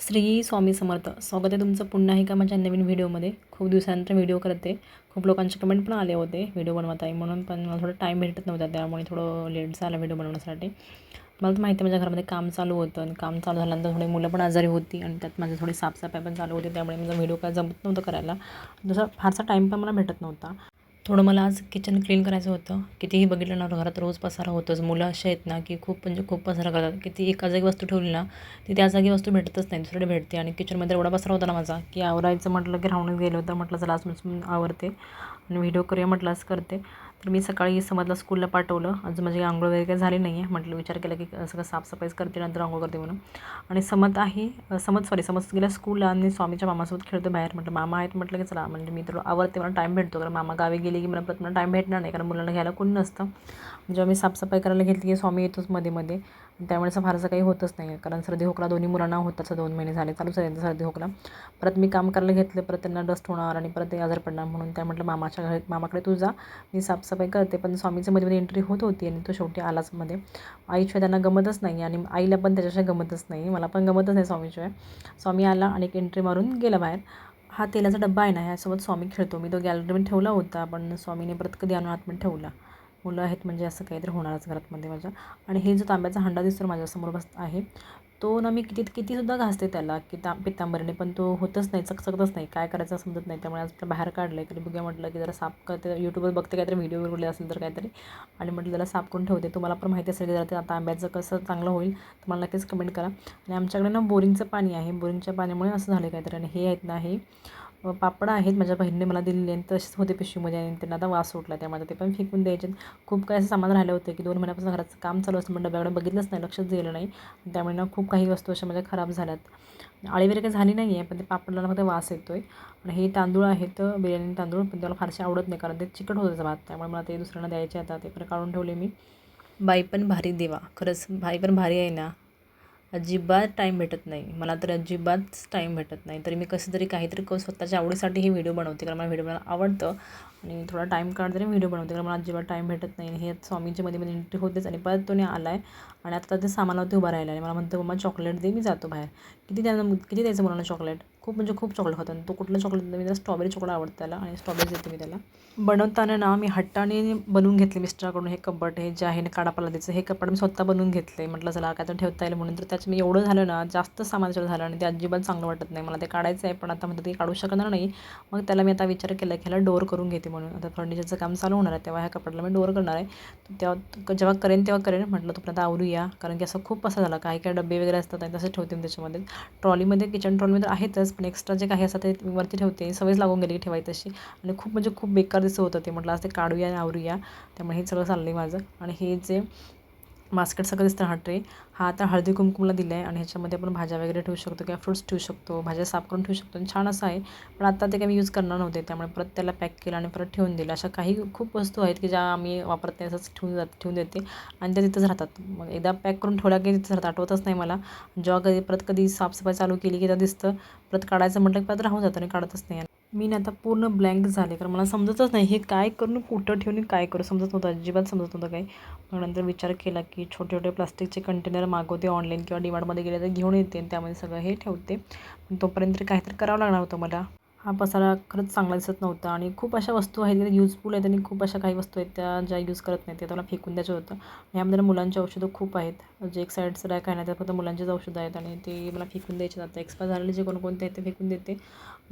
श्री स्वामी समर्थ. स्वागत आहे तुमचं पुन्हा एका माझ्या नवीन व्हिडिओमध्ये. खूप दिवसानंतर व्हिडिओ करते. खूप लोकांचे कमेंट पण आले होते व्हिडिओ बनवत आहे म्हणून पण मला थोडं टाईम भेटत नव्हता त्यामुळे थोडं लेट झाला व्हिडिओ बनवण्यासाठी. मला तर माहिती आहे माझ्या घरामध्ये काम चालू होतं आणि काम चालू झाल्यानंतर थोडी मुलं पण आजारी होती आणि त्यात माझे थोडी साफसफाई पण चालू होती त्यामुळे माझा व्हिडिओ काय जमत नव्हतं करायला. जसं फारसा टाईम पण मला भेटत नव्हता. थोडं मला आज किचन क्लीन करायचं होतं. कितीही बघितलं ना घरात रोज पसारा होतोच. मुलं असे आहेत ना की खूप म्हणजे खूप पसारा करतात. किती एका जागी वस्तू ठेवली ना ती त्या जागी वस्तू भेटतच नाही. दुसरीकडे भेटते. आणि किचनमध्ये एवढा पसारा होता ना माझा की आवरायचं म्हटलं की राहूनच गेलं होतं. म्हटलं चला आज आवरते. आणि व्हिडिओ करूया म्हटलं असं करते. तर मी सकाळी समजला स्कूलला पाठवलं. अजून माझी आंघोळ वगैरे काही झाली नाही आहे म्हटलं विचार केला की सगळं साफसफाईच करते नंतर आंघोळ करते म्हणून. आणि समत आहे समज सॉरी समज गेल्या स्कूलला आणि स्वामीच्या मामासोबत खेळतो बाहेर. म्हटलं मामा आहेत म्हटलं की चला. म्हणजे मी तर आवडते मला टाईम भेटतो. कारण मामा गावी गेले की मला परत मला टाईम भेटणार नाही. कारण मुलांना घ्यायला कोण नसतं. जेव्हा मी साफसफाई करायला घेतली की स्वामी येतोच मध्ये मध्ये. त्यामुळे असं फारसं काही होतच नाही. कारण सर्दी खोकला दोन्ही मुलांना होताच दोन महिने झाले. चालूच आहे सर्दी खोकला. परत मी काम करायला घेतलं. परत त्यांना डस्ट होणार आणि परत ते आजार पडणार म्हणून. त्या म्हटलं मामाच्या घरी मामाकडे तू जा. मी साफसफाई करते. पण स्वामीचं मध्ये मध्ये एंट्री होत होती आणि तो शेवटी आलाच मध्ये. आईशिवाय त्यांना गमतच नाही आणि आईला पण त्याच्याशिवाय गमतच नाही. मला पण गमतच नाही स्वामीशिवाय. स्वामी आला आणि एक एंट्री मारून गेला बाहेर. हा तेलाचा डब्बा आहे ना ह्यासोबत स्वामी खेळतो. मी तो गॅलरीमध्ये ठेवला होता पण स्वामीने परत कधी आणून आतमध्ये ठेवला. मुलं आहेत म्हणजे असं काहीतरी होणारच घरातमध्ये माझ्या. आणि हे जो तांब्याचा हंडा दिसतो माझ्यासमोर बस आहे तो ना मी किती कितीसुद्धा घासते त्याला की ता पितांबरीने पण तो होतच नाही चकचकतच नाही काय करायचं समजत नाही. त्यामुळे आज बाहेर काढलं आहे तरी बघूया म्हटलं की जरा साफ करते यूट्यूबवर बघते काहीतरी व्हिडिओ वगैरे असेल तर काहीतरी. आणि म्हटलं त्याला साफ करून ठेवते. तुम्हाला पण माहिती असेल की जरा ते आंब्याचं कसं चांगलं होईल तुम्हाला नक्कीच कमेंट करा. आणि आमच्याकडे ना बोरिंगचं पाणी आहे. बोरिंगच्या पाण्यामुळे असं झालं काहीतरी. आणि हे आहेत ना हे पापड आहेत माझ्या बहिणीने मला दिलेले आणि तसेच होते पिशवीमध्ये आणि त्यांना आता वास सुटला त्यामध्ये. ते पण फेकून द्यायचे खूप काही असं सामान राहिलं होतं की दोन महिन्यापासून घराचं काम चालू असतं पण डब्याकडे बघितलंच नाही लक्षच दिलं नाही. त्यामुळे ना खूप काही वस्तू अशा माझ्या खराब झाल्यात. आळी वगैरे काही झाली नाही आहे पण ते पापडला फक्त वास येतो आहे आणि हे तांदूळ आहेत बिर्याणी तांदूळ पण त्याला फारसे आवडत नाही कारण ते चिकट होतं भात. त्यामुळे मला ते दुसऱ्यांना द्यायचे आता ते पण काढून ठेवले मी. बाई पण भारी देवा खरंच बाई पण भारी आहे ना. अजिबात टाईम भेटत नाही. मला तर अजिबातच टाईम भेटत नाही. तरी मी कसं तरी काहीतरी क स्वतःच्या आवडीसाठी ही व्हिडिओ बनवते. कारण मला व्हिडिओ बनवायला आवडतं. आणि थोडा टाईम काढ व्हिडिओ बनवते. कारण मला अजिबात टाईम भेटत नाही. हे स्वामींच्या मध्ये मध्ये एंट्री होतेच आणि परत तो आला आहे आणि आता ते सामानावरती उभा राहिला आणि मला म्हणतो मम्मा चॉकलेट दे मी जातो बाहेर. किती त्यानं किती द्यायचं मुलांना चॉकलेट खूप म्हणजे खूप चॉकलेट खातो. आणि तो कुठलं चॉकलेट मी त्याला स्ट्रॉबेरी चॉकलेट आवडतं त्याला आणि स्ट्रॉबेरी देते मी त्याला. बनवताना ना मी हट्टाने बनवून घेतले मिस्टराकडून हे कपड हे जे आहे ना काढापाला द्यायचं हे कपड मी स्वतः बनवून घेतले म्हटलं चला काय तर ठेवता येईल म्हणून. तर त्याचं मी एवढं झालं ना जास्त सामान झालं आणि ते अजिबात चांगलं वाटत नाही. मला ते काढायचं आहे पण आता म्हणतं ते काढू शकणार नाही. मग त्याला मी आता विचार केला की ह्याला डोअर करून घेते. म्हणून. आता फर्निचरचं काम चालू होणार आहे तेव्हा ह्या कपड्याला मी डोअर करणार आहे. तेव्हा जेव्हा करेन तेव्हा करेन म्हटलं तोपर्यंत आवरूया. कारण की असं खूप असं झालं. काही काही डबे वगैरे असतात आणि तसं ठेवते मी त्याच्यामध्ये. ट्रॉलीमध्ये किचन ट्रॉलीमध्ये आहेतच पण एक्स्ट्रा जे काही असतात ते वरती ठेवते. सवयच लागून गेली ठेवायची तशी. आणि खूप म्हणजे खूप बेकार दिसत होतं ते म्हटलं असं ते काढूया आणि आवरूया. त्यामुळे हे सगळं चाललं आहे माझं. आणि हे जे बास्केट सगळं दिसतं हा ट्रे. हा आता हळदी कुंकुमला दिला आहे आणि ह्याच्यामध्ये आपण भाज्या वगैरे ठेवू शकतो किंवा फ्रूट्स ठेवू शकतो भाज्या साफ करून ठेवू शकतो आणि छान असं आहे. पण आता ते काही मी यूज करणार नव्हते त्यामुळे परत त्याला पॅक केलं आणि परत ठेवून दिलं. अशा काही खूप वस्तू आहेत की ज्या आम्ही वापरत नाही असंच ठेवून जात ठेवून देते. आणि त्या तिथंच राहतात. मग एकदा पॅक करून ठेवल्या की तिथंच राहतात. आठवतच नाही मला. जेव्हा कधी परत कधी साफसफाई चालू केली की त्या दिसतं. परत काढायचं म्हटलं की परत राहून जातं आणि काढतच नाही. मी ना आता पूर्ण ब्लँक झाले. कारण मला समजतच नाही हे काय करून कुठं ठेवून काय करू समजत नव्हतं अजिबात समजत नव्हतं काही. मग नंतर विचार केला की छोटे छोटे प्लास्टिकचे कंटेनर मागवते ऑनलाईन किंवा डिमार्टमध्ये गेले तर घेऊन येते आणि त्यामध्ये सगळं हे ठेवते. पण तोपर्यंत काहीतरी करावं लागणार होतं मला. हा पसारा खरंच चांगला दिसत नव्हता. आणि खूप अशा वस्तू आहेत ज्या यूजफुल आहेत आणि खूप अशा काही वस्तू आहेत त्या ज्या यूज करत नाही त्या त्याला फेकून द्यायचं होतं. ह्यामध्ये मुलांची औषधं खूप आहेत. जे एक साईडचं रॅक आहे ना त्यात फक्त मुलांचीच औषधं आहेत आणि ते मला फेकून द्यायचे जातं एक्सपायर झालेले जे कोणकोणते आहेत ते फेकून देते.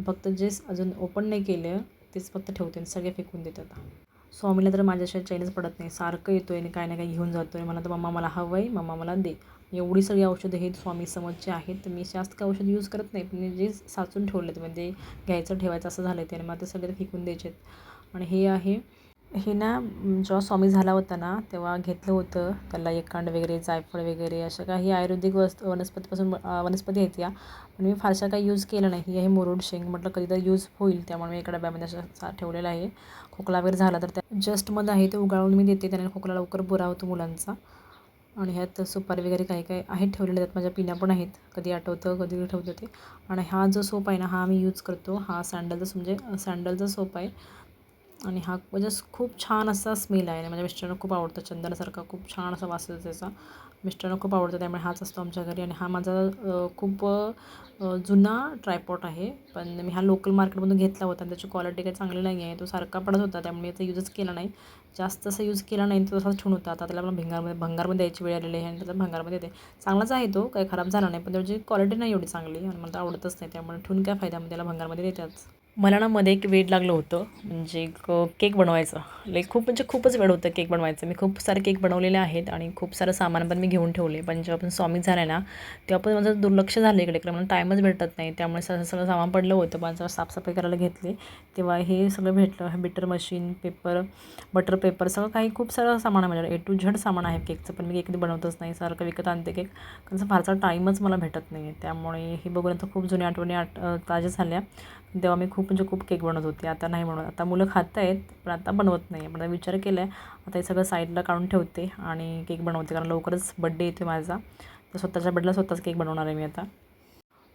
फक्त जे अजून ओपन नाही केलं तेच फक्त ठेवते आणि सगळे फेकून देतात स्वामीला तर माझ्याशिवाय चैनच पडत नाही. सारखं येतो आहे आणि काय ना काय घेऊन जातो आहे मला तर मम्मा मला हवं आहे मम्मा मला दे. एवढी सगळी औषधं हे स्वामी समजचे आहेत. तर मी जास्त काही औषध यूज करत नाही. पण जे साचून ठेवलेत म्हणजे घ्यायचं ठेवायचं असं झालं ते आणि मला ते सगळे फेकून द्यायचे आणि हे आहे हे ना जेव्हा स्वामी झाला होता ना तेव्हा घेतलं होतं. त्याला एककांड वगैरे जायफळ वगैरे अशा काही आयुर्वेदिक वस्तू वनस्पतीपासून वनस्पती आहेत या. पण मी फारशा काही यूज केलं नाही. हे मुरुड शेंग म्हटलं कधीतरी यूज होईल. त्यामुळे मी एका डब्यामध्ये असं ठेवलेलं आहे. खोकला वगैरे झाला तर त्या जस्टमध्ये आहे ते उगाळून मी देते. त्याने खोकला लवकर बुरा होतो मुलांचा. आणि ह्यात सुपारी वगैरे काही काही आहेत ठेवलेले त्यात माझ्या पिण्या पण आहेत. कधी आठवतं कधी ठेवतं ते आणि हा जो सोप आहे ना हा मी यूज करतो. हा सँडलचा म्हणजे सँडलचा सोप आहे. आणि हा म्हणजे खूप छान असा स्मेल आहे. आणि माझ्या मिस्टरांना खूप आवडतं. चंदनासारखा खूप छान असा वास येतो त्याचा. मिस्टरांना खूप आवडतं त्यामुळे हाच असतो आमच्या घरी. आणि हा माझा खूप जुना ट्रायपॉट आहे. पण मी हा लोकल मार्केटमधून घेतला होता आणि त्याची क्वालिटी काही चांगली नाही आहे. तो सारखा पडत होता त्यामुळे याचा यूजच केला नाही. जास्त असं यूज केला नाही तो तसाच ठेवून होता. आता त्याला मला भिंगारमध्ये भंगारमध्ये द्यायची वेळ आलेली आहे आणि त्याला भंगारमध्ये येते. चांगलाच आहे तो काही खराब झाला नाही पण त्याची क्वालिटी नाही एवढी चांगली. आणि मला तर आवडतच नाही त्यामुळे ठेवून काय फायदा मग त्याला भंगारमध्ये देतात मला ना मध्ये एक वेड लागलं होतं. म्हणजे एक केक बनवायचं. लाईक खूप म्हणजे खूपच वेळ होतं केक बनवायचं. मी खूप सारे केक बनवलेले आहेत आणि खूप सारं सामान पण मी घेऊन ठेवले. पण जेव्हा पण स्वामी झाला ना तेव्हा पण माझं दुर्लक्ष झालं इकडे इकडे. म्हणून टाईमच भेटत नाही. त्यामुळे सगळं सगळं सामान पडलं होतं. पण जेव्हा साफसफाई करायला घेतली. तेव्हा हे सगळं भेटलं. Beater machine paper butter paper सगळं काही खूप सारं सामान आहे माझ्याकडे. ए टू झेड सामान आहे केकचं. पण मी केक बनवतच नाही. सारखं विकत आणते केक. कारण फारसा टाईमच मला भेटत नाही आहे त्यामुळे हे बघून आता खूप जुन्या आठवणी आठ ताज्या झाल्या. तेव्हा मी खूप म्हणजे खूप केक बनवत होते. आता नाही बनवत. आता मुलं खात आहेत पण आता बनवत नाही. पण आता विचार केला आहे आता हे सगळं साईडला काढून ठेवते आणि केक बनवते. कारण लवकरच बड्डे येतो माझा. तर स्वतःच्या बड्डेला स्वतःच केक बनवणार आहे मी आता.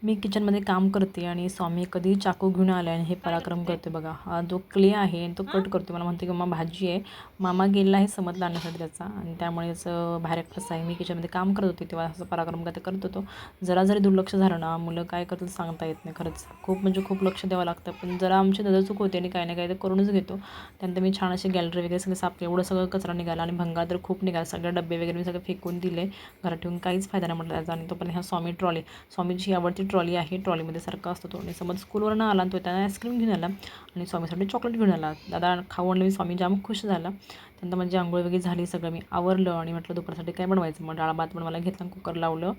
मी किचनमध्ये काम करते आणि स्वामी कधी चाकू घेऊन आला आणि हे पराक्रम करते बघा. हा जो क्ले आहे तो कट करतो मला म्हणते की मम्मा भाजी आहे. मामा गेलेला आहे समजला आणण्यासाठी त्याचा. आणि त्यामुळेच बाहेर कसं आहे. मी किचनमध्ये काम करत होते तेव्हा असं पराक्रम करते करत होतो. जरा जरी दुर्लक्ष झालं ना मुलं काय करतील सांगता येत नाही खरंच. खूप म्हणजे खूप लक्ष द्यावं लागतं. पण जरा आमची दादा चूक होते आणि काही ना काही तर करूनच घेतो. त्यानंतर मी छान अशी गॅलरी वगैरे सगळं साफ एवढं सगळं कचरा निघाला आणि भंगा तर खूप निघाला. सगळे डबे वगैरे मी सगळे फेकून दिले. घरात ठेवून काहीच फायदा नाही म्हटलं त्याचा. आणि तो पण ह्या स्वामी ट्रॉली स्वामीची आवडती ट्रॉली आहे. ट्रॉलीमध्ये सारखा असतो तो. आणि समज स्कूलवरनं आला आणि तो त्यांना आईस्क्रीम घेऊन आला आणि स्वामीसाठी चॉकलेट घेऊन आला. दादा खाऊ आणलं मी स्वामी जाम खुश झाला. त्यानंतर माझी आंघोळ वगैरे झाली सगळं मी आवरलं आणि म्हटलं दुपारसाठी काय बनवायचं? मग डाळ भात पण मला घेतला कुकर लावलं.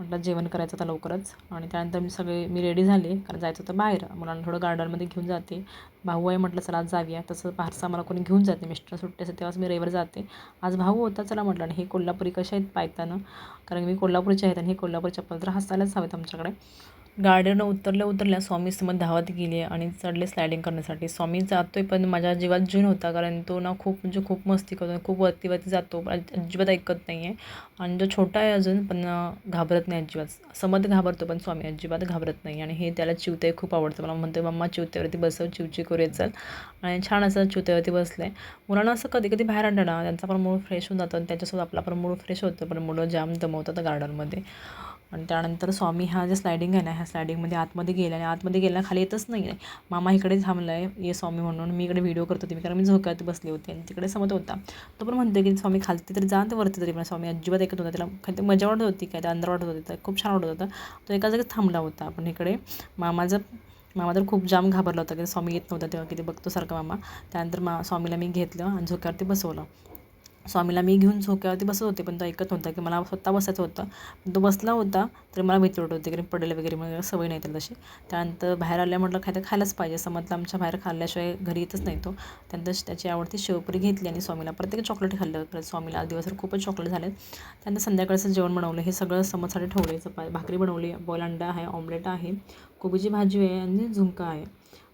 म्हटलं जेवण करायचं आता लवकरच. आणि त्यानंतर मी सगळे मी रेडी झाले. कारण जायचं होतं बाहेर. मुलांना थोडं गार्डनमध्ये घेऊन जाते. भाऊ आहे म्हटलं चला आज जाऊया. तसं फारसा मला कोणी घेऊन जाते मिस्टर सुट्टी असते तेव्हाच मी रविवार जाते. आज भाऊ होता चला म्हटलं. आणि हे कोल्हापुरी कसे आहेत पायतानं? कारण मी कोल्हापूरचे आहेत आणि हे कोल्हापूर चप्पल तर हसायलाच हवेत आमच्याकडे. गार्डन उतरल्या उतरल्या स्वामी समोर धावत गेली आणि चढले स्लायडिंग करण्यासाठी. स्वामी जातोय पण माझ्या जीवात जीवन होता कारण तो ना खूप म्हणजे खूप मस्ती करतो खूप वरती वरती जातो. पण अजिबात ऐकत नाही आहे आणि जो छोटा आहे अजून पण घाबरत नाही अजिबात. समज घाबरतो पण स्वामी अजिबात घाबरत नाही. आणि हे त्याला चिवते खूप आवडतं. मला म्हणतो मम्मा चिवतेवरती बसव चिवची करूया चल. आणि छान असं चिवतेवरती बसलं. आहे मुलांना असं कधी कधी बाहेर आणलं ना त्यांचा पण मूड फ्रेश होऊन जातं आणि त्याच्यासोबत आपला पण मूड फ्रेश होतं पण मुलं जाम दमवतात गार्डनमध्ये आणि त्यानंतर स्वामी हा जे स्लायडिंग आहे ना ह्या स्लायडिंगमध्ये आतमध्ये गेला आणि आतमध्ये गेला खाली येतच नाही आहे मामा इकडे थांबला आहे ये स्वामी म्हणून. मी इकडे व्हिडिओ करत होते मी कारण मी झोक्यात बसले होते आणि तिकडे समत होता. तो पण म्हणतो की स्वामी खालती तरी जा ते वरती तरी पण. स्वामी अजिबात ऐकत होता त्याला खाली मजा वाटत होती काय ते अंदर वाटत होती तर खूप छान वाटत होता. तो एका जागेत थांबला होता. पण इकडे मामाचं मामा तर खूप जाम घाबरला होता की स्वामी येत नव्हता तेव्हा किती बघतो सारखा मामा. त्यानंतर मा स्वामीला मी घेतलं आणि झोक्यावरती बसवलं. स्वामीला मी घेऊन झोक्यावरती बसत होते पण तो ऐकत नव्हता की मला स्वतः बसायचं होतं. पण तो बसला होता तरी मला भीती वाटत होती की पडेल वगैरे मला सवय नाही त्याला तशी. त्यानंतर बाहेर आल्या म्हटलं खायला खायलाच पाहिजे समजलं आमच्या बाहेर खाल्ल्याशिवाय घरी येतच नाही तो. त्यानंतर त्याची आवडती शेवपुरी घेतली आणि स्वामीला प्रत्येक चॉकलेट खाल्लं. परत स्वामीला आज दिवसभर खूपच चॉकलेट झाले त्यानंतर संध्याकाळचं जेवण बनवलं. हे सगळं समजसाठी ठेवलं चपा भाकरी बनवली. बॉईल अंडा आहे ऑमलेट आहे कोबीची भाजी आहे आणि झुंका आहे.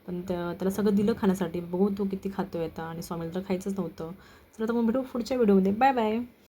पण त्या त्याला सगळं दिलं खाण्यासाठी. बघू तो किती खातो आहे आता. आणि स्वामीला तर खायचंच नव्हतं. चला तर मग भेटू पुढच्या व्हिडिओमध्ये. Bye bye.